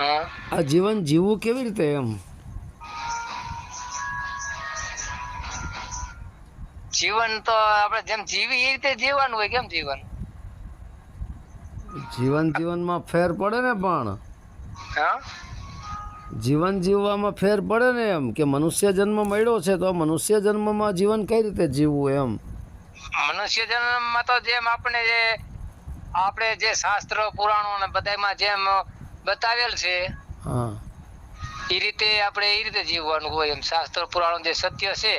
આ જીવન જીવવું કેવી રીતે એમ? જીવન તો આપણે જેમ જીવી એ રીતે જીવવાનું હોય કેમ જીવન જીવન જીવનમાં ફેર પડે ને પણ. હા? જીવન જીવવામાં ફેર પડે ને એમ કે મનુષ્ય જન્મ મળ્યો છે તો મનુષ્ય જન્મમાં જીવન કઈ રીતે જીવવું એમ? મનુષ્ય જન્મમાં તો જેમ આપણે જે આપણે જે શાસ્ત્ર પુરાણો ને બધામાં જેમ બતાવેલ છે. હા. એ રીતે આપણે એ રીતે જીવવાનું હોય એમ. શાસ્ત્ર પુરાણો જે સત્ય છે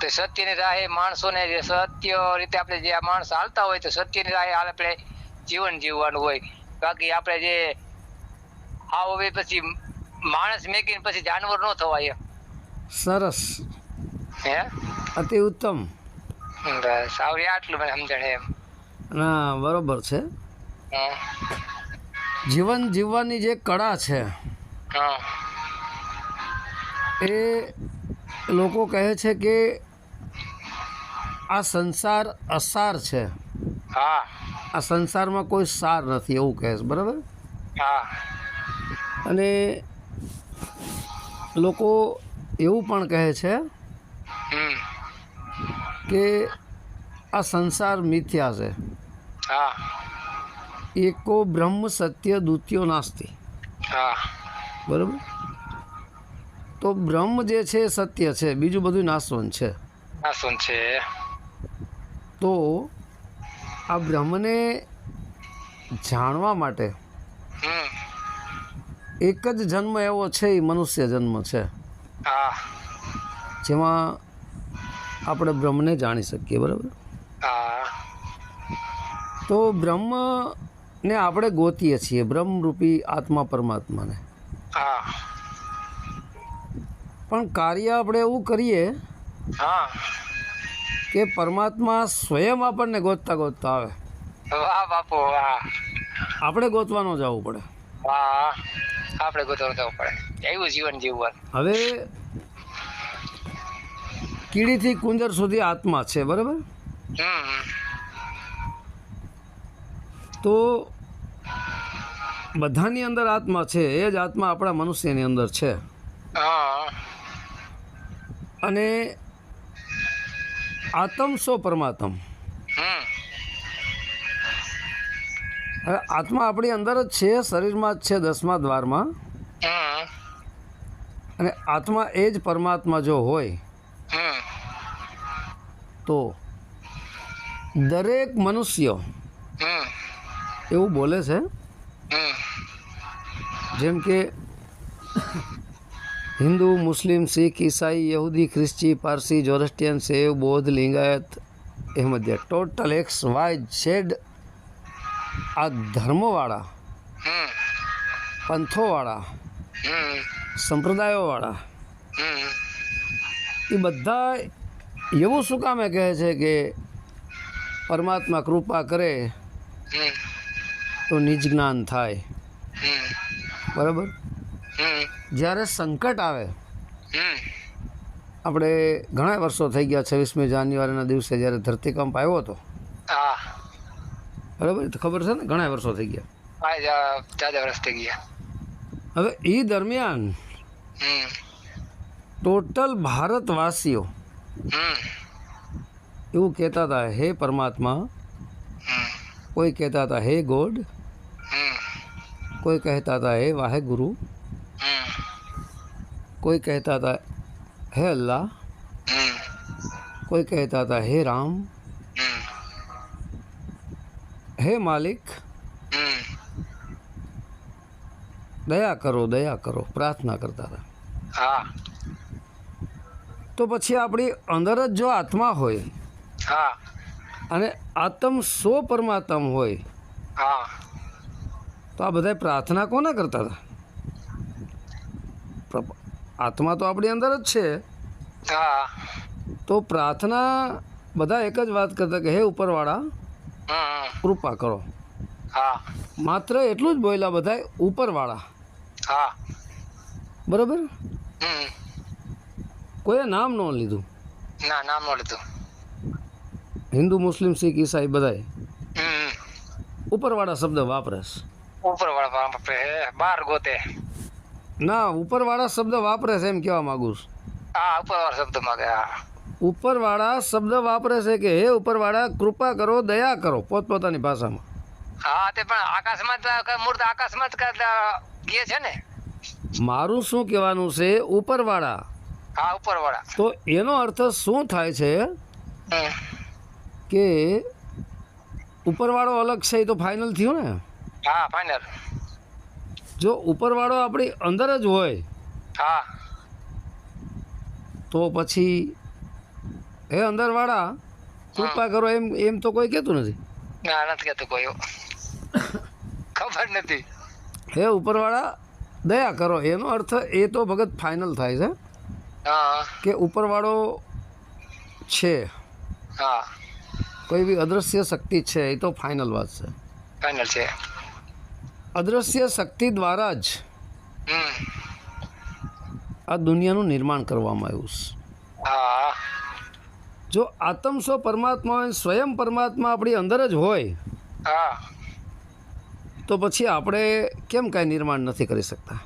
તો સત્યની રાહે માણસોને જે સત્ય રીતે આપણે જે માણસ હાલતા હોય તો સત્યની રાહે આપણે જીવન જીવવાનું હોય. બાકી આપણે જે આવો હવે પછી માણસ મેકીને પછી જાનવર ન થવાય સરસ. હે? અતિ ઉત્તમ. બસ આવડે આટલું મને સમજણ એમ. ના બરોબર છે. હા. જીવન જીવવાની જે કળા છે હા. એ લોકો કહે છે કે આ સંસાર અસાર છે. હા. આ સંસારમાં કોઈ સાર નથી એવું કહે છે બરાબર? હા. અને લોકો એવું પણ કહે છે કે આ સંસાર મિથ્યા છે. હા. એકો બ્રહ્મ સત્ય દ્વિતીયો નાસ્તિ. બરાબર? તો બ્રહ્મ જે છે એ સત્ય છે બીજું બધું નાશવંત છે. આ છે. તો આ બ્રહ્મને જાણવા માટે હમ. એક જ જન્મ એવો છે એ મનુષ્ય જન્મ છે. જેમાં આપણે બ્રહ્મને જાણી શકીએ બરાબર? તો બ્રહ્મને આપણે ગોતીએ છીએ બ્રહ્મરૂપી આત્મા પરમાત્માને. હા. પણ કાર્ય આપણે એવું કરીએ હા. કે પરમાત્મા સ્વયં આપણને ગોતતા ગોતતા આવે. વાહ બાપુ વાહ. આપણે ગોતવાનો ન જવું પડે. વાહ આપણે ગોતવું જવું પડે. એવું જીવન જીવવાનું હવે કીડીથી કુંજર સુધી આત્મા છે બરાબર? હમ. તો બધાની અંદર આત્મા છે એ જ આત્મા આપણા મનુષ્યની અંદર છે. અને આત્મ સો પરમાત્મ. હવે આત્મા આપણી અંદર જ છે શરીરમાં જ છે દસમા દ્વારમાં. અને આત્મા એ જ પરમાત્મા જો હોય તો દરેક મનુષ્ય એવું બોલે છે? જેમ કે હિન્દુ મુસ્લિમ શીખ ઈસાઈ યહૂદી ખ્રિસ્તી પારસી જોરસ્ટિયન સેવ બૌદ્ધ Lingayat Ahmadiyya total X Y Z આ ધર્મવાળા પંથોવાળા સંપ્રદાયોવાળા એ બધા એવું શું કામે કહે છે કે પરમાત્મા કૃપા કરે તો નિજ જ્ઞાન થાય બરાબર? જ્યારે સંકટ આવે આપણે ઘણા વર્ષો થઈ ગયા છવ્વીસમી જાન્યુઆરીના દિવસે જ્યારે ધરતીકંપ આવ્યો હતો. હા. બરાબર? તો ખબર છે ને? ઘણા વર્ષો થઈ ગયા. વર્ષ થઈ ગયા. હવે એ દરમિયાન ટોટલ ભારતવાસીઓ એવું કહેતા હતા હે પરમાત્મા કોઈ કહેતા હતા હે ગોડ કોઈ કહેતા હતા હે વાહે ગુરુ. કોઈ કહેતા હતા હે અલ્લાહ. કોઈ કહેતા હતા હે રામ. હે માલિક. દયા કરો દયા કરો. પ્રાર્થના કરતા હતા. હા તો પછી આપણી અંદર જ જો આત્મા હોય હા. અને આત્મ સો પરમાત્મ હોય હા. તો આ બધા પ્રાર્થના કોને કરતા હતા? આત્મા તો આપણી અંદર જ છે. હા. તો પ્રાર્થના બધા એક જ વાત કરતા કે હે ઉપરવાળા કૃપા કરો. હા. માત્ર એટલું જ બોલ્યા બધા ઉપરવાળા. હા. બરાબર? કોઈએ નામ ન લીધું? ના નામ ન લીધું. હિન્દુ મુસ્લિમ શીખ ઈસાઈ બધાય. ઉપરવાળા શબ્દ વાપરે છે. ઉપર વાળા આપણે બાર ગોતે. ના ઉપરવાળા શબ્દ વાપરે છે એમ કહેવા માંગુ છું. હા ઉપર વાળા શબ્દ માંગે હા. ઉપરવાળા શબ્દ વાપરે છે કે હે ઉપરવાળા કૃપા કરો દયા કરો પોતપોતાની ભાષામાં. હા તે પણ આકાશમાં મૂર્ત આકાશમાં જ ક- ગયે છે ને? મારું શું કહેવાનું છે ઉપરવાળા? હા ઉપર વાળા તો એનો અર્થ શું થાય છે. કે ઉપરવાળો અલગ છે એ તો ફાઇનલ થયું ને? હા ફાઇનલ જો ઉપરવાળો આપણી અંદર જ હોય હા. તો પછી હે અંદરવાળા કૃપા કરો એમ એમ તો કોઈ કહેતું નથી. ના નથી કહેતું કોઈ. ખબર નથી. હે ઉપરવાળા દયા કરો. એનો અર્થ એ તો ભગત ફાઇનલ થાય છે. હા. કે ઉપરવાળો છે. હા. કોઈ બી અદૃશ્ય શક્તિ છે એ તો ફાઇનલ વાત છે. ફાઇનલ છે. અદૃશ્ય શક્તિ દ્વારા જ આ દુનિયાનું નિર્માણ કરવામાં આવ્યું છે. જો આત્મ સ્વ પરમાત્મા હોય સ્વયં પરમાત્મા આપણી અંદર જ હોય હા. તો પછી આપણે કેમ કાંઈ નિર્માણ નથી કરી શકતા?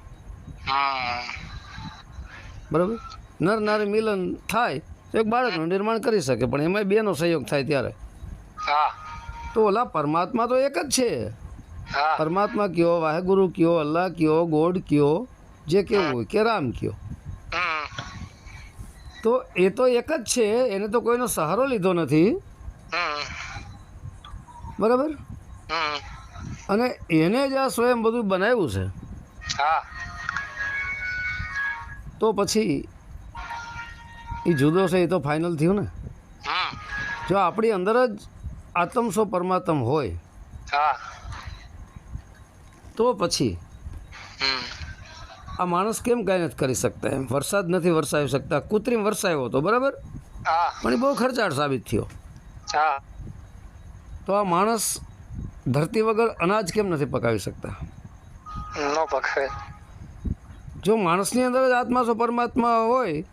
બરાબર? નર નારી મિલન થાય તો એક બાળકનું નિર્માણ કરી શકે પણ એમાં બેનો સહયોગ થાય ત્યારે. હા. તો ઓલા પરમાત્મા તો એક જ છે. પરમાત્મા કયો વાહેગુરુ કયો અલ્લાહ કયો ગોડ કયો જે કેવું હોય કે રામ કયો. તો એ તો એક જ છે એને તો કોઈનો સહારો લીધો નથી. બરાબર? અને એને જ આ સ્વયં બધું બનાવ્યું છે. હા. તો પછી એ જુદો છે એ તો ફાઇનલ થયું ને? જો આપણી અંદર જ આત્મ સ્વ પરમાત્મ હોય હા. તો પછી આ માણસ કેમ કાંઈ નથી કરી શકતા એમ? વરસાદ નથી વરસાવી શકતા. કૃત્રિમ વરસાવ્યો હતો બરાબર? હા. પણ એ બહુ ખર્ચાળ સાબિત થયો. હા. તો આ માણસ ધરતી વગર અનાજ કેમ નથી પકાવી શકતા? જો માણસની અંદર જ આત્મા સ્વ પરમાત્મા હોય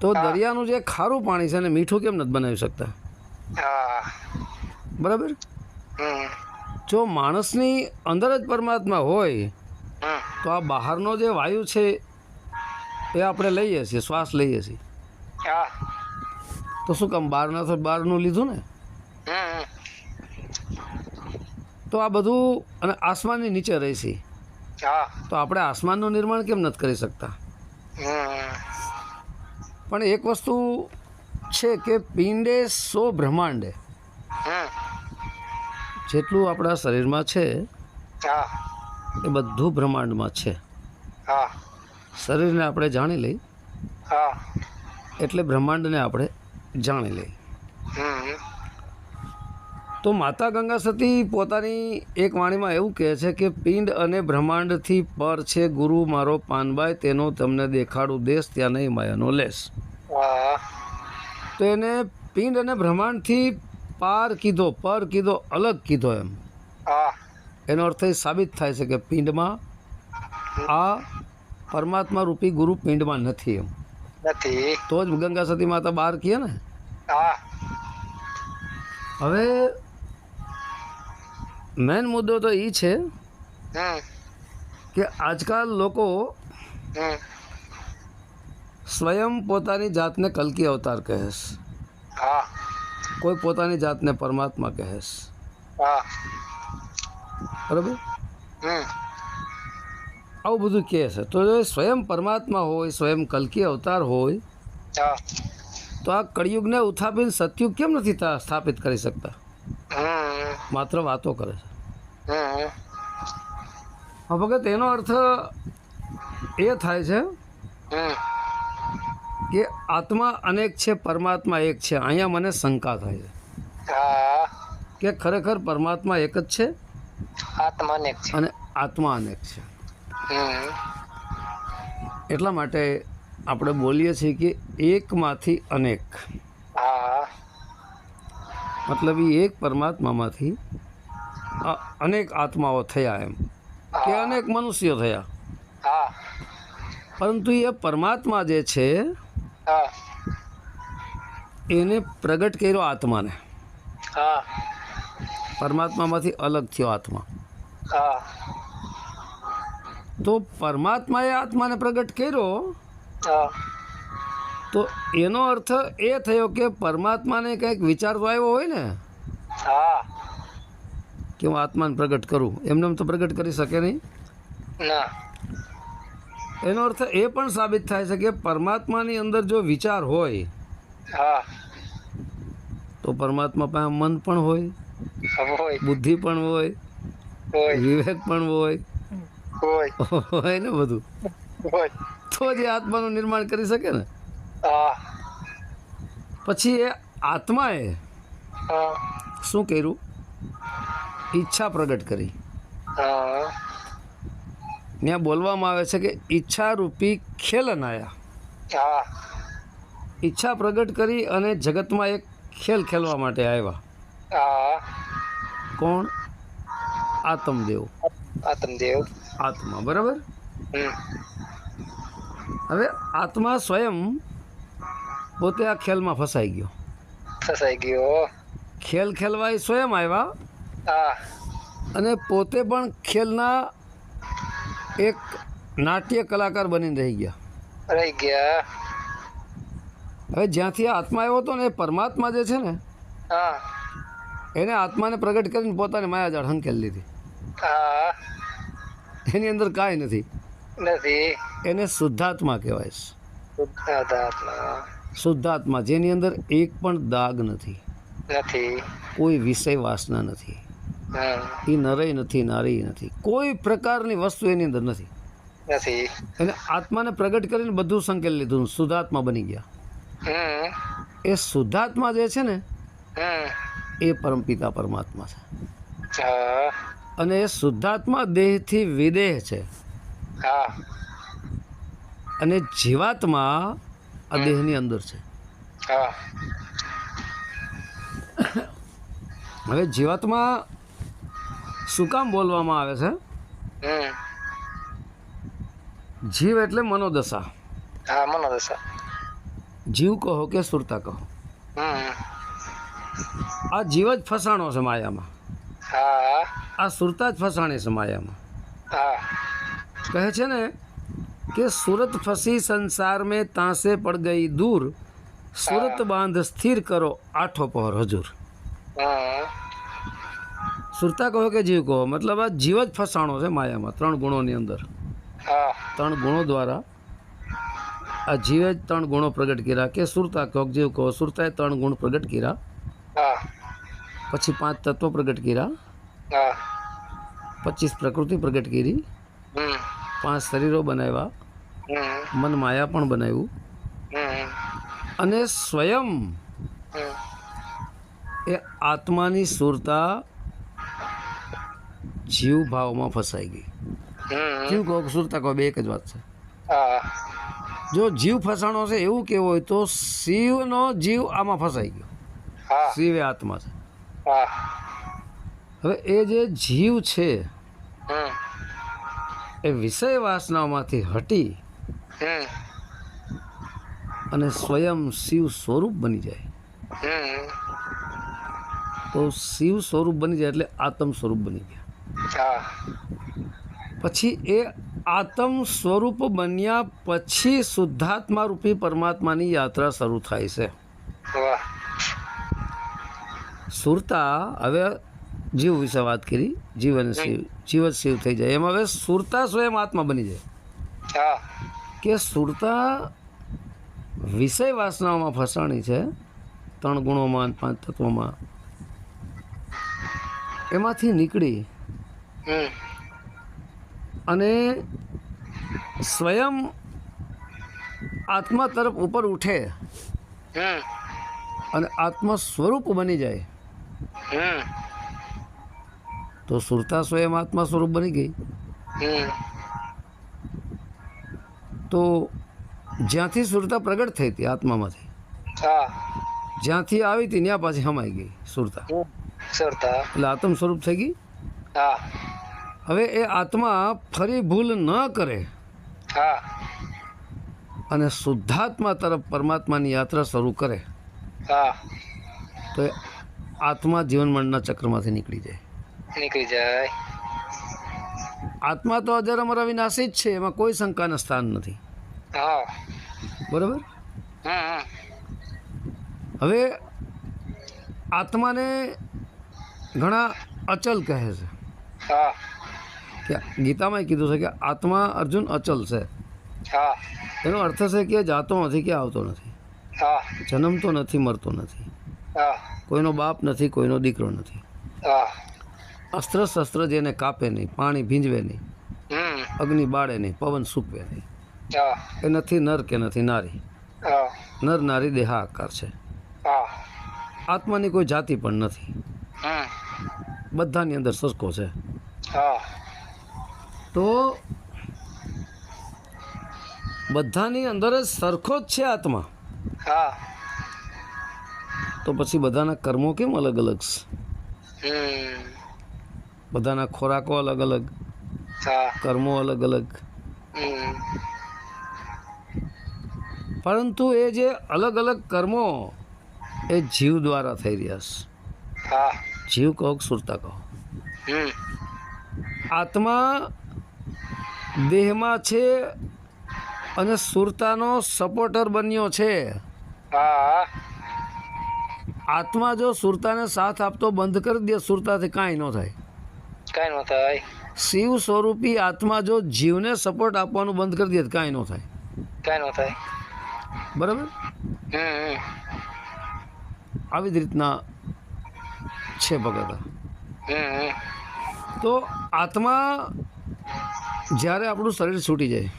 તો દરિયાનું જે ખારું પાણી છે એને મીઠું કેમ નથી બનાવી શકતા? બરાબર? જો માણસની અંદર જ પરમાત્મા હોય તો આ બહારનો જે વાયુ છે એ આપણે લઈએ છીએ શ્વાસ લઈએ છીએ. તો શું કામ બહારના તો બહારનું લીધું ને? તો આ બધું અને આસમાનની નીચે રહી છે. તો આપણે આસમાનનું નિર્માણ કેમ નથી કરી શકતા? પણ એક વસ્તુ છે કે પિંડે સો બ્રહ્માંડે. હમ. જેટલું આપણા શરીરમાં છે એ બધું બ્રહ્માંડમાં છે. હા. શરીરને આપણે જાણી લઈ હા. એટલે બ્રહ્માંડને આપણે જાણી લઈ. તો માતા ગંગા સતી પોતાની એક વાણીમાં એવું કહે છે કે પિંડ અને બ્રહ્માંડથી પર છે ગુરુ મારો પાનબાઈ તેનો તમને દેખાડું દેશ ત્યાં નહીં માયાનો લેશ. તો એને પિંડ અને બ્રહ્માંડથી પાર કીધો પર કીધો અલગ કીધો એમ. એનો અર્થ એ સાબિત થાય છે કે પિંડમાં આ પરમાત્મા રૂપી ગુરુ પિંડમાં નથી એમ. નથી. તો જ ગંગા સતી માતા બહાર કહે ને? હવે મેન મુદ્દો તો એ છે કે આજકાલ લોકો સ્વયં પોતાની જાતને કલકી અવતાર કહે છે. હા. કોઈ પોતાની જાતને પરમાત્મા કહેશ. બરાબર? આવું બધું કહે છે. તો જો સ્વયં પરમાત્મા હોય સ્વયં કલકી અવતાર હોય હા. તો આ કળિયુગને ઉથાપીને સતયુગ કેમ નથી સ્થાપિત કરી શકતા? માત્ર વાતો કરે છે. હા ભગત એનો અર્થ એ થાય છે કે આત્મા અનેક છે પરમાત્મા એક છે. અહીંયા મને શંકા થાય છે. કે ખરેખર પરમાત્મા એક જ છે? આત્મા અનેક છે. અને આત્મા અનેક છે. એટલા માટે આપણે બોલીએ છીએ કે એકમાંથી અનેક. મતલબ એ એક પરમાત્મામાંથી અનેક આત્માઓ થયા એમ. કે અનેક મનુષ્યો થયા. પરંતુ એ પરમાત્મા જે છે એને પ્રગટ કર્યો આત્માને. હા. પરમાત્મામાંથી અલગ થયો આત્મા. હા. તો પરમાત્માએ આત્માને પ્રગટ કર્યો. હા. તો એનો અર્થ એ થયો કે પરમાત્માને કંઈક વિચાર તો આવ્યો હોય ને હા. કે હું આત્માને પ્રગટ કરું. એમને એમ તો પ્રગટ કરી શકે નહીં. ના. એનો અર્થ એ પણ સાબિત થાય છે કે પરમાત્માની અંદર જો વિચાર હોય હા. તો પરમાત્મા પાસે મન પણ હોય બુદ્ધિ પણ હોય વિવેક પણ હોય. હોય. ને બધું? તો જ એ આત્માનું નિર્માણ કરી શકે ને? પછી એ આત્માએ શું કર્યું? ઈચ્છા પ્રગટ કરી. ત્યાં બોલવામાં આવે છે કે ઈચ્છારૂપી ખેલન આયા હા. ઈચ્છા પ્રગટ કરી અને જગતમાં એક ખેલ ખેલવા માટે આવ્યા. કોણ? આત્મદેવ. આત્મદેવ. આત્મા બરાબર? હવે આત્મા સ્વયં પોતે આ ખેલમાં ફસાઈ ગયો. ફસાઈ ગયો. ખેલ ખેલવા એ સ્વયં આવ્યા અને પોતે પણ ખેલના એક નાટ્ય કલાકાર બનીને રહી ગયા. રહી ગયા. હવે જ્યાંથી આત્મા આવ્યો હતો ને એ પરમાત્મા જે છે ને એને આત્માને પ્રગટ કરીને પોતાની માયાજાળ હંકેલી લીધી. એની અંદર કાંઈ નથી. નથી. એને શુદ્ધાત્મા કહેવાય છે. શુદ્ધાત્મા. શુદ્ધાત્મા જેની અંદર એક પણ દાગ નથી. નથી. કોઈ વિષય વાસના નથી. એ નરય નથી નારી નથી. કોઈ પ્રકારની વસ્તુ એની અંદર નથી. નથી. એટલે આત્માને પ્રગટ કરીને બધું સંકેલ લીધું. શુદ્ધાત્મા બની ગયા. એ શુદ્ધાત્મા જે છે ને એ પરમપિતા પરમાત્મા છે. અને એ શુદ્ધાત્મા દેહથી વિદેહ છે. અને જીવાત્મા આ દેહની અંદર છે. હવે જીવાત્મા શું કામ બોલવામાં આવે છે? જીવ એટલે મનોદશા. હા મનોદશા. જીવ કહો કે સુરતા કહો? આ જીવ જ ફસાણો છે માયામાં. આ સુરતા જ ફસાણી છે માયામાં. કહે છે ને કે સુરત ફસી સંસાર મેં તાંસે પડ ગઈ દૂર. સુરત બાંધ સ્થિર કરો આઠો પહોર હજુર. સુરતા કહો કે જીવ કહો મતલબ આ જીવ જ ફસાણો છે માયામાં ત્રણ ગુણોની અંદર. ત્રણ ગુણો દ્વારા આ જીવે જ ત્રણ ગુણો પ્રગટ કર્યા. કે સુરતા કહો જીવ કહો સુરતાએ ત્રણ ગુણ પ્રગટ કર્યા. પછી પાંચ તત્વો પ્રગટ કર્યા. પચીસ પ્રકૃતિ પ્રગટ કરી. પાંચ શરીરો બનાવ્યા. મન માયા પણ બનાવ્યું. અને સ્વયં એ આત્માની સુરતા જીવ ભાવમાં ફસાઈ ગઈ. જીવ કહો સુરતા કહો બે એક જ વાત છે. જો જીવ ફસાણો છે એવું કેવું હોય તો શિવનો જીવ આમાં ફસાઈ ગયો. શિવ એ આત્મા છે. હવે એ જે જીવ છે એ વિષય વાસનામાંથી હટી અને સ્વયં શિવ સ્વરૂપ બની જાય. તો શિવ સ્વરૂપ બની જાય એટલે આત્મ સ્વરૂપ બની ગયા. પછી એ આત્મ સ્વરૂપ બન્યા પછી શુદ્ધાત્મા રૂપી પરમાત્માની યાત્રા શરૂ થાય છે. સુરતા હવે જીવ વિશે વાત કરી. જીવન શિવ જીવ શિવ થઈ જાય. એમાં હવે સુરતા સ્વયં આત્મા બની જાય. કે સુરતા વિષય વાસનાઓમાં ફસાણી છે ત્રણ ગુણોમાં પાંચ તત્વોમાં. એમાંથી નીકળી અને સ્વયં આત્મા તરફ ઉપર ઉઠે અને આત્મા સ્વરૂપ બની જાય. તો સુરતા સ્વયં આત્મા સ્વરૂપ બની ગઈ. તો જ્યાંથી સુરતા પ્રગટ થઈ હતી આત્મામાંથી જ્યાંથી આવી હતી ત્યાં પાછી હમાઈ ગઈ સુરતા. એટલે આત્મ સ્વરૂપ થઈ ગઈ? હા. હવે એ આત્મા ફરી ભૂલ ન કરે. હા. અને શુદ્ધાત્મા તરફ પરમાત્માની યાત્રા શરૂ કરે. હા. તો એ આત્મા જીવન મરણના ચક્રમાંથી નીકળી જાય. નીકળી જાય. આત્મા તો અજર અમર અવિનાશી જ છે એમાં કોઈ શંકાના સ્થાન નથી. હા. બરાબર? હવે આત્માને ઘણા અચલ કહે છે. હા. કે ગીતામાં કીધું છે કે આત્મા અર્જુન અચલ છે. હા. એનો અર્થ છે કે જાતો નથી કે આવતો નથી. જન્મતો નથી મરતો નથી. કોઈનો બાપ નથી કોઈનો દીકરો નથી. અસ્ત્ર શસ્ત્ર જેને કાપે નહીં પાણી ભીંજવે નહીં અગ્નિ બાળે નહીં પવન સૂકવે નહીં. એ નથી નર કે નથી નારી. નર નારી દેહાકાર છે. હા. આત્માની કોઈ જાતિ પણ નથી. બધાની અંદર સરખો છે. હા. તો બધાની અંદર જ સરખો જ છે આત્મા. હા. તો પછી બધાના કર્મો કેમ અલગ અલગ છે? બધાના ખોરાકો અલગ અલગ કર્મો અલગ અલગ. પરંતુ એ જે અલગ અલગ કર્મો એ જીવ દ્વારા થઈ રહ્યા છે. હા. જીવ કહો સુરતા કહો. હમ. આત્મા દેહમાં છે અને સુરતાનો સપોર્ટર બન્યો છે. હા. આત્મા જો સુરતાને સાથ આપતો બંધ કરી દે સુરતાથી કાંઈ ન થાય. કાંઈ ન થાય. શિવ સ્વરૂપી આત્મા જો જીવને સપોર્ટ આપવાનું બંધ કરી દે કાંઈ ન થાય. કાંઈ ન થાય. બરાબર? આવી જ રીતના છે ભગત. તો આત્મા જ્યારે આપણું શરીર છૂટી જાય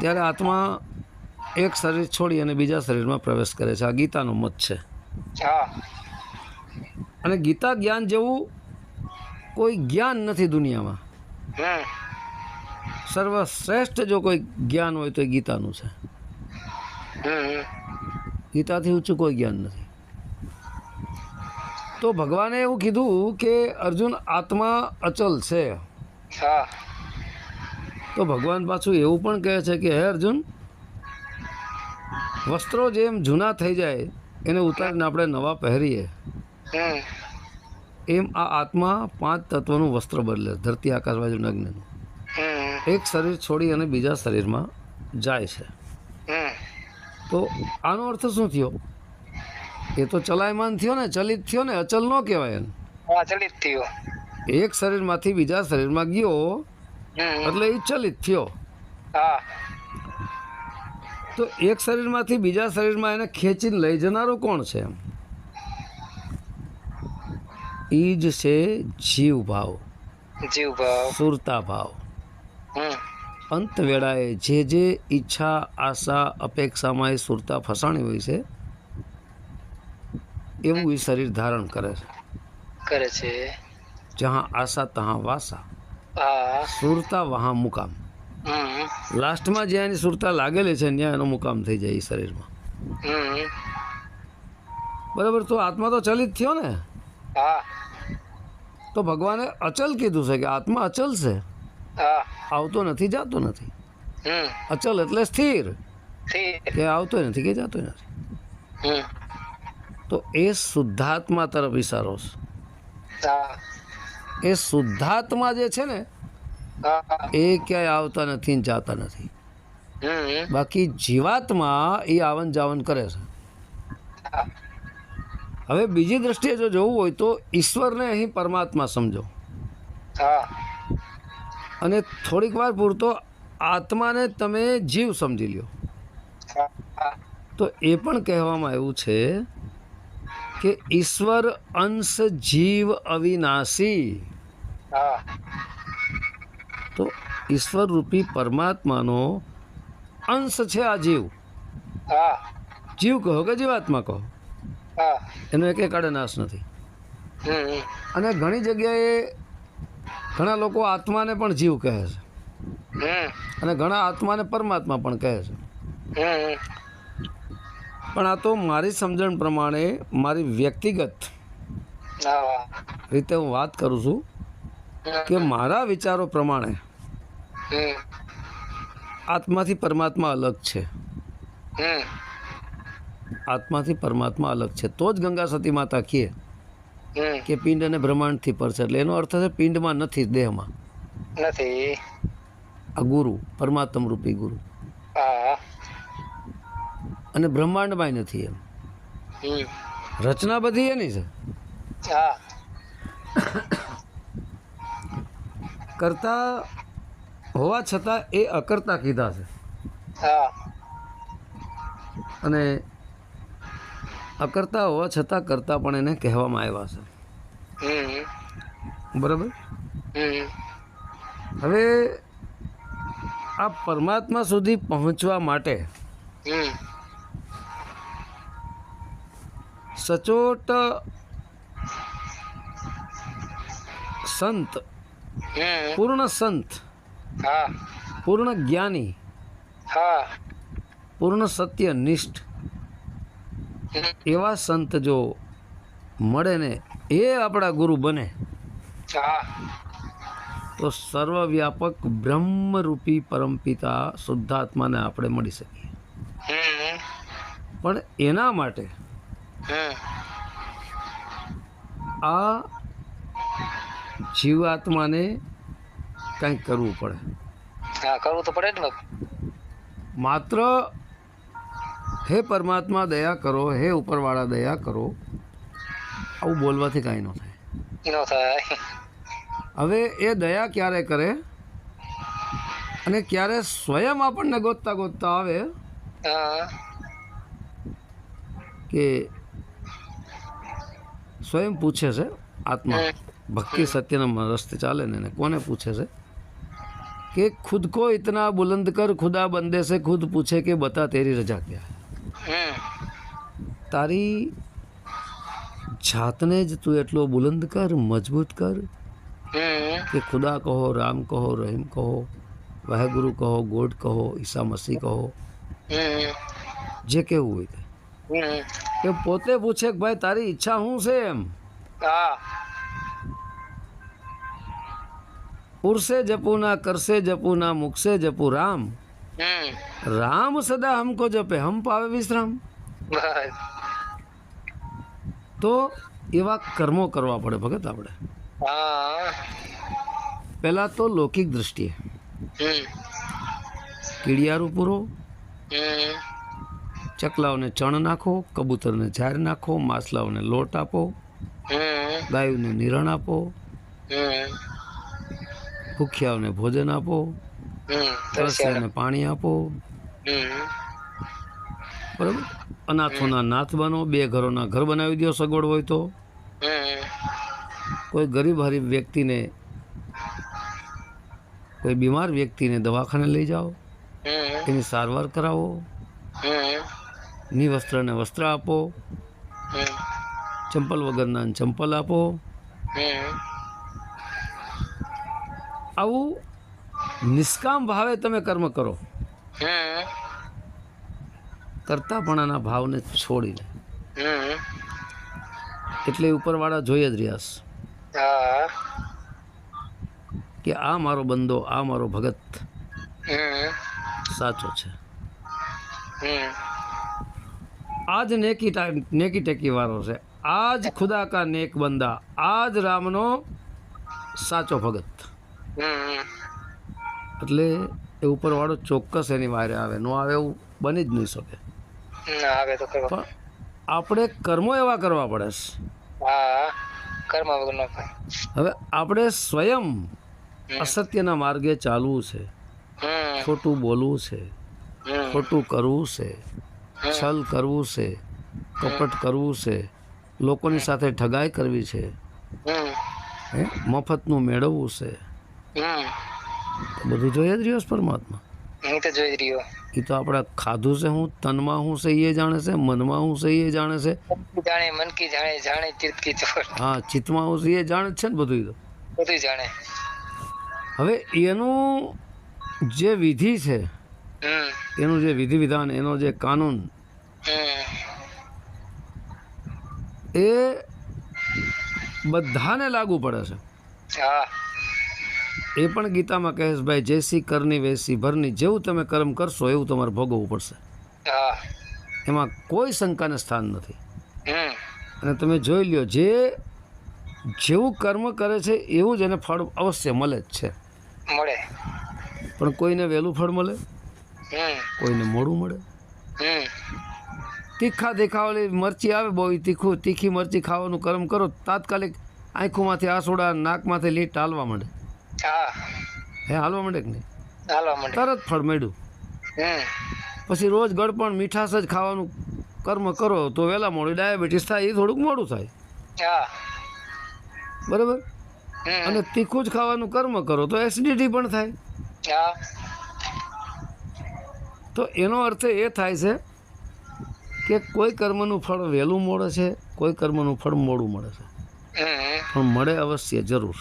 ત્યારે આત્મા એક શરીર છોડી અને બીજા શરીરમાં પ્રવેશ કરે છે. આ ગીતાનો મત છે. અને ગીતા જ્ઞાન જેવું કોઈ જ્ઞાન નથી દુનિયામાં. સર્વશ્રેષ્ઠ જો કોઈ જ્ઞાન હોય તો એ ગીતાનું છે. ગીતાથી ઊંચું કોઈ જ્ઞાન નથી. તો ભગવાને એવું કીધું કે અર્જુન આત્મા અચલ છે. હા. તો ભગવાન પાછું એવું પણ કહે છે કે હે અર્જુન વસ્ત્રો જેમ જૂના થઈ જાય એને ઉતારીને આપણે નવા પહેરીએ. એમ આ આત્મા પાંચ તત્વનું વસ્ત્ર બદલે ધરતી આકાશ બાજુ નગ્નનું એક શરીર છોડી અને બીજા શરીરમાં જાય છે. તો આનો અર્થ શું થયો? એ તો ચલાયમાન થયો ને ચલિત થયો ને અચલ ન કહેવાય એને. અચલિત ચલિત થયો. એક શરીરમાંથી બીજા શરીરમાં ગયો એટલે એ ચલિત થયો. તો એક શરીરમાંથી બીજા શરીરમાં એને ખેંચીને લઈ જનારો કોણ છે એમ? એ જ છે જીવ ભાવ જીવ ભાવ સુરતા ભાવ અંત વેળાએ જે જે ઈચ્છા આશા અપેક્ષામાં એ સુરતા ફસાણી હોય છે એવું એ શરીર ધારણ કરે છે. કરે છે. જહાં આશા તહાં વાસા સુરતા વહાં મુકામ લાસ્ટમાં જ્યાં એની સુરતા લાગેલી છે ત્યાં એનો મુકામ થઈ જાય એ શરીરમાં બરાબર તો આત્મા તો ચલિત થયો ને તો ભગવાને અચલ કીધું છે કે આત્મા અચલ છે આવતો નથી જાતો નથી અચલ એટલે સ્થિર કે આવતો નથી કે જાતો નથી? તો એ શુદ્ધાત્મા તરફ ઈશારો છે. એ શુદ્ધાત્મા જે છે ને એ ક્યાંય આવતા નથી ને જાતા નથી. બાકી જીવાત્મા એ આવન જાવન કરે છે. હવે બીજી દ્રષ્ટિએ જો જોવું હોય તો ઈશ્વરને અહીં પરમાત્મા સમજો. અને થોડીક વાર પૂરતો આત્માને તમે જીવ સમજી લ્યો. તો એ પણ કહેવામાં આવ્યું છે કે ઈશ્વર અંશ જીવ અવિનાશી. તો ઈશ્વર રૂપી પરમાત્માનો અંશ છે આ જીવ. જીવ કહો કે જીવાત્મા કહો? એનો એક એકાળે નાશ નથી. અને ઘણી જગ્યાએ ઘણા લોકો આત્માને પણ જીવ કહે છે. અને ઘણા આત્માને પરમાત્મા પણ કહે છે. પણ આ તો મારી સમજણ પ્રમાણે મારી વ્યક્તિગત રીતે હું વાત કરું છું. કે મારા વિચારો પ્રમાણે આત્માથી પરમાત્મા અલગ છે. આત્માથી પરમાત્મા અલગ છે. તો જ ગંગા સતી માતા કહે કે પિંડ અને બ્રહ્માંડથી પર છે એટલે એનો અર્થ છે પિંડમાં નથી દેહમાં. નથી. આ ગુરુ પરમાત્મ રૂપી ગુરુ. અને બ્રહ્માંડમાં નથી એમ. રચના બધી એની છે. હા. કરતા હોવા છતાં એ અકર્તા કીધા છે. અને અકર્તા હોવા છતાં કરતા પણ એને કહેવામાં આવ્યા છે. બરાબર? હવે આ પરમાત્મા સુધી પહોંચવા માટે સચોટ સંત પૂર્ણ સંત. પૂર્ણ જ્ઞાની. પૂર્ણ સત્ય નિષ્ઠ એવા સંત જો મળે ને એ આપણા ગુરુ બને. તો સર્વવ્યાપક બ્રહ્મરૂપી પરમપિતા શુદ્ધાત્માને આપણે મળી શકીએ. પણ એના માટે આ જીવાત્માને કંઈક કરવું પડે. હા કરવું તો પડે જ ને. માત્ર હે પરમાત્મા દયા કરો હે ઉપરવાળા દયા કરો આવું બોલવાથી કાંઈ ન થાય. ન થાય. હવે એ દયા ક્યારે કરે? અને ક્યારે સ્વયં આપણને ગોતતા ગોતતા આવે? કે સ્વયં પૂછે છે આત્મા. હમ. ભક્તિ સત્યના રસ્તે ચાલે ને એને કોને પૂછે છે કે ખુદ કો ઇતના બુલંદ કર ખુદા બંદે से खुद पूछे કે બતા તેરી રજા ક્યાં હૈ હમ તારી જાતને જ તું એટલો બુલંદ કર મજબૂત કર હમ કે ખુદા કહો રામ કહો રહીમ કહો વાહેગુરુ કહો ગોડ કહો ઈસા મસીહ કહો હમ જે કેવું હોય તે હમ કે પોતે પૂછે કે ભાઈ તારી ઈચ્છા શું છે એમ હા ઉરસે જપુના કરશે જપુના મુકશે જપુ રામ. રામ સદા હમકો જપે. હમ પાવે વિશ્રામ. તો એવા કર્મો કરવા પડે ભગત આપણે. પેલા તો લૌકિક દ્રષ્ટિએ. કીડિયારું પૂરો. ચકલાઓને ચણ નાખો કબૂતરને ઝાર નાખો માછલાઓને લોટ આપો ગાયોને નિરણ આપો. ભૂખ્યાઓને ભોજન આપો તરસ્યાને પાણી આપો. બરાબર? અનાથોના નાથ બનો બે ઘરોના ઘર બનાવી દો સગવડ હોય તો. કોઈ ગરીબ હરીબ વ્યક્તિને કોઈ બીમાર વ્યક્તિને દવાખાને લઈ જાઓ એની સારવાર કરાવો નિવસ્ત્રને વસ્ત્ર આપો ચંપલ વગરના ચંપલ આપો. આવું નિષ્કામ ભાવે તમે કર્મ કરો. હમ કરતાપણાના ભાવને છોડીને. એટલે ઉપરવાળા જોઈએ જ રહ્યા છે. કે આ મારો બંદો આ મારો ભગત સાચો છે. આજ નેકી નેકી ટેકી વાળો છે. આજ ખુદા કા નેક બંદા. આજ રામનો સાચો ભગત. એટલે એ ઉપરવાળો ચોક્કસ એની વારે આવે. નો આવે એવું બની જ નહીં શકે. પણ આપણે કર્મો એવા કરવા પડે છે. હવે આપણે સ્વયં અસત્યના માર્ગે ચાલવું છે. ખોટું બોલવું છે. ખોટું કરવું છે. છલ કરવું છે. કપટ કરવું છે. લોકોની સાથે ઠગાઈ કરવી છે. મફતનું મેળવવું છે. બધું જોઈ જ રહ્યો છે પરમાત્મા? હું તો જોઈ રહ્યો. એ તો આપણે ખાધું છે હું તનમાં હું છે એ જાણે છે મનમાં હું છે એ જાણે છે? જાણે મન કી જાણે જાણે ચિત્ત કી ચોર હા ચિત્તમાં હું છે એ જાણે છે ને બધું તો. બધું જાણે. હવે એનું જે વિધિ છે એનું જે વિધિ વિધાન એનો જે કાનૂન એ બધાને લાગુ પડે છે. હા. એ પણ ગીતામાં કહે છે ભાઈ જેસી કરની વેસી ભરની જેવું તમે કર્મ કરશો એવું તમારે ભોગવવું પડશે. એમાં કોઈ શંકાને સ્થાન નથી. અને તમે જોઈ લ્યો જે જેવું કર્મ કરે છે એવું જ એને ફળ અવશ્ય મળે જ છે. મળે. પણ કોઈને વહેલું ફળ મળે? કોઈને મોડું મળે? તીખા દેખાવાળી મરચી આવે બહુ તીખું તીખી મરચી ખાવાનું કર્મ કરો તાત્કાલિક આંખોમાંથી આસોડા નાકમાંથી લીટ હાલવા માંડે. હા. હે હાલવા માંડે કે નહીં? હાલવા માંડે. તરત ફળ મળ્યું. હમ. પછી રોજ ગળપણ મીઠાશ જ ખાવાનું કર્મ કરો તો વહેલા મોડું ડાયાબિટીસ થાય એ થોડુંક મોડું થાય. હા. બરાબર? અને તીખું જ ખાવાનું કર્મ કરો તો એસિડિટી પણ થાય. હા. તો એનો અર્થ એ થાય છે કે કોઈ કર્મનું ફળ વહેલું મળે છે કોઈ કર્મનું ફળ મોડું મળે છે. પણ મળે અવશ્ય જરૂર.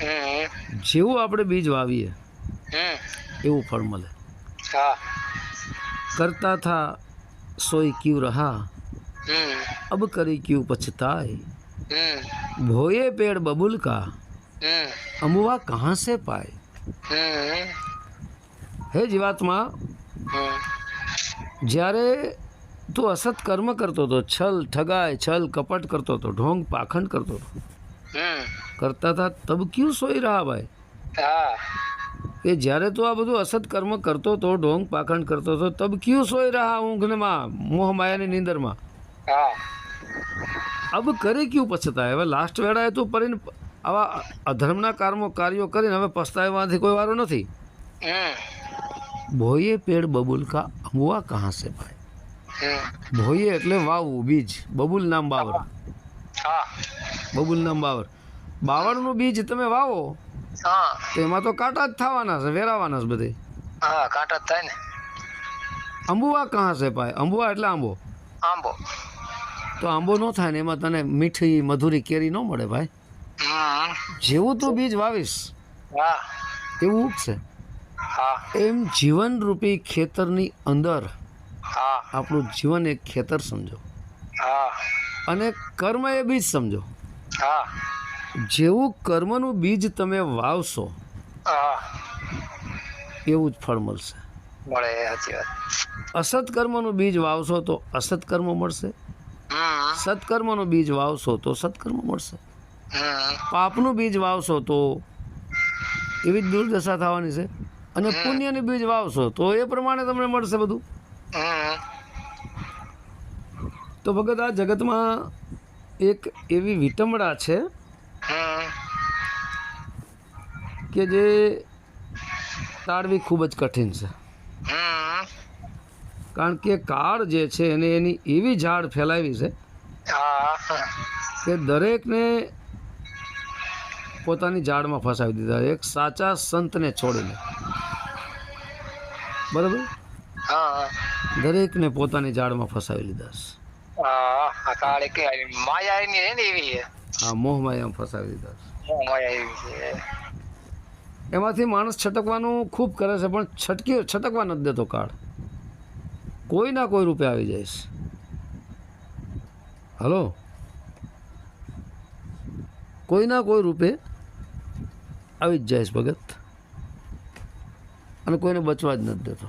જેવું આપણે બીજ વાવીએ એવું ફળ મળે. કરતા થા સોય ક્યુ રહા અબ કરી ક્યુ પછતાય. ભોયે પેડ બબુલ કા અમુવા કહા સે પાય. હે જીવાત્મા જ્યારે તું અસત કર્મ કરતો હતો છલ ઠગાય છલ કપટ કરતો હતો ઢોંગ પાખંડ કરતો હતો કરતા હતા તબ ક્યું સોઈ રહ્યા ભાઈ? કે જ્યારે તું આ બધું અસત કર્મ કરતો તો ઢોંગ પાખંડ કરતો તો તબ ક્યુ સોઈ રહ્યા ઊંઘમાં મોહ માયાની નીંદરમાં? અબ કરે ક્યું પછતા હવે લાસ્ટ વેળાએ તું પરીને આવા અધર્મના કાર્મો કાર્યો કરીને હવે પસ્તાવાથી કોઈ વારો નથી? ભોયે પેડ બબુલ કા અમુવા કહા સે ભાઈ? ભોયે એટલે વાવ બીજ બબુલ નામ બાવરા. હા. બબુલ નામ બાવર બાવળનું બીજ તમે વાવો હા. તો એમાં તો કાંટા જ થવાના છે વેરાવાના છે બધે. હા કાંટા જ થાય ને. અંબુવા કहाँ છે ભાઈ? અંબુવા એટલે આંબો? આંબો. તો આંબો ન થાય ને એમાં તને મીઠી મધુરી કેરી ન મળે ભાઈ. જેવું તું બીજ વાવીશ હા. એવું ઉગશે. હા. એમ જીવનરૂપી ખેતરની અંદર હા. આપણું જીવન એક ખેતર સમજો. હા. અને કર્મ એ બીજ સમજો. હા. જેવું કર્મનું બીજ તમે વાવશો હા. એવું જ ફળ મળશે. મળે સાચી વાત. અસત કર્મનું બીજ વાવશો તો અસત કર્મ મળશે. સત્કર્મનું બીજ વાવશો તો સત્કર્મ મળશે. પાપનું બીજ વાવશો તો એવી જ દુર્દશા થવાની છે. અને પુણ્યનું બીજ વાવશો તો એ પ્રમાણે તમને મળશે બધું. તો ભગત આ જગતમાં એક એવી વિટમડા છે કે જે ટાળવી ખૂબ જ કઠિન છે. કારણ કે કાળ જે છે એને એની એવી ઝાડ ફેલાવી છે કે દરેકને પોતાની ઝાડમાં ફસાવી દીધા. એક સાચા સંતને છોડીને. બરાબર? દરેકને પોતાની ઝાડમાં ફસાવી લીધા છે. હા કાળે કે માયા એની હે ને એવી છે. મોહ મોહમાયામાં ફસાવી દીધા છે. હું માયા એવી છે. એમાંથી માણસ છટકવાનું ખૂબ કરે છે પણ છટકી છટકવા નથી દેતો કાળ. કોઈ ના કોઈ રૂપે આવી જાય છે. હલો? કોઈ ના કોઈ રૂપે આવી જ જાય છે ભગત. અને કોઈને બચવા જ નથી દેતો.